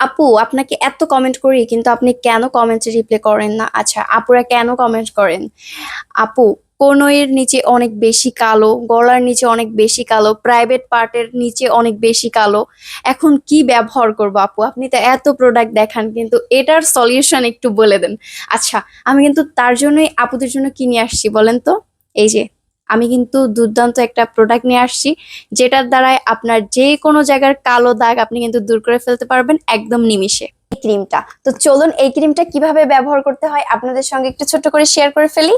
আপু, আপনাকে এত কমেন্ট করি, কিন্তু আপনি কেন কমেন্টে রিপ্লাই করেন না? আচ্ছা আপুরা কেন কমেন্ট করেন? আপু কোনোয়ের নিচে অনেক বেশি কালো, গলার নিচে অনেক বেশি কালো প্রাইভেট পার্টের নিচে অনেক বেশি কালো। এখন কি ব্যবহার করব আপু? আপনি তো এত প্রোডাক্ট দেখান, কিন্তু এটার সলিউশন একটু বলে দেন। আচ্ছা আমি কিন্তু তার জন্যই আপুদের জন্য কিনে আসছি, বলেন তো? এই যে আমি কিন্তু দুর্দান্ত একটা প্রোডাক্ট নিয়ে আসছি, যেটার দ্বারাই আপনার যে কোনো জায়গার কালো দাগ আপনি কিন্তু দূর করে ফেলতে পারবেন একদম নিমিষে। এই ক্রিমটা তো চলুন এই ক্রিমটা কীভাবে ব্যবহার করতে হয় আপনাদের সঙ্গে একটু ছোট্ট করে শেয়ার করে ফেলি।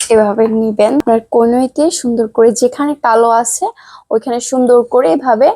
এভাবে নিবেন। আপনার কনুইতে সুন্দর করে যেখানে কালো আছে, ওইখানে সুন্দর করে এভাবে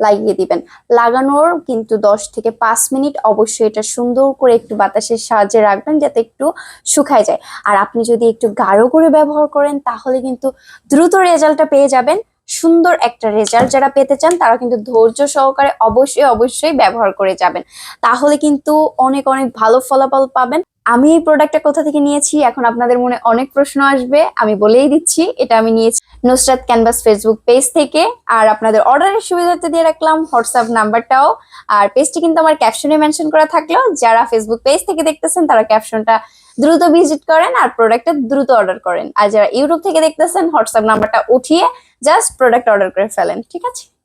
লাগিয়ে দিবেন। লাগানোর কিন্তু দশ থেকে পাঁচ মিনিট অবশ্যই এটা সুন্দর করে একটু বাতাসের সাহায্যে রাখবেন যাতে একটু শুকায় যায়। আর আপনি যদি একটু গাঢ় করে ব্যবহার করেন তাহলে কিন্তু দ্রুত রেজাল্টটা পেয়ে যাবেন। সুন্দর একটা রেজাল্ট যারা পেতে চান, তারা কিন্তু ধৈর্য সহকারে অবশ্যই অবশ্যই ব্যবহার করে যাবেন। তাহলে কিন্তু অনেক অনেক ভালো ফলাফল পাবেন। আমি এই প্রোডাক্টটা কোথা থেকে নিয়েছি? এখন আপনাদের মনে অনেক প্রশ্ন আসবে। আমি বলেই দিচ্ছি, এটা আমি নিয়েছি নুসরাত ক্যানভাস ফেসবুক পেজ থেকে। আর আপনাদের অর্ডারের সুবিধাতে দিয়ে রাখলাম হোয়াটসঅ্যাপ নাম্বারটাও। আর পেজটি কিন্তু আমার ক্যাপশনে মেনশন করা থাকলেও, যারা ফেসবুক পেজ থেকে দেখতেছেন, তারা ক্যাপশনটা দ্রুত ভিজিট করেন আর প্রোডাক্টটা দ্রুত অর্ডার করেন। আর যারা ইউটিউব থেকে দেখতেছেন হোয়াটসঅ্যাপ নাম্বারটা উঠিয়ে জাস্ট প্রোডাক্ট অর্ডার করে ফেলেন ঠিক আছে?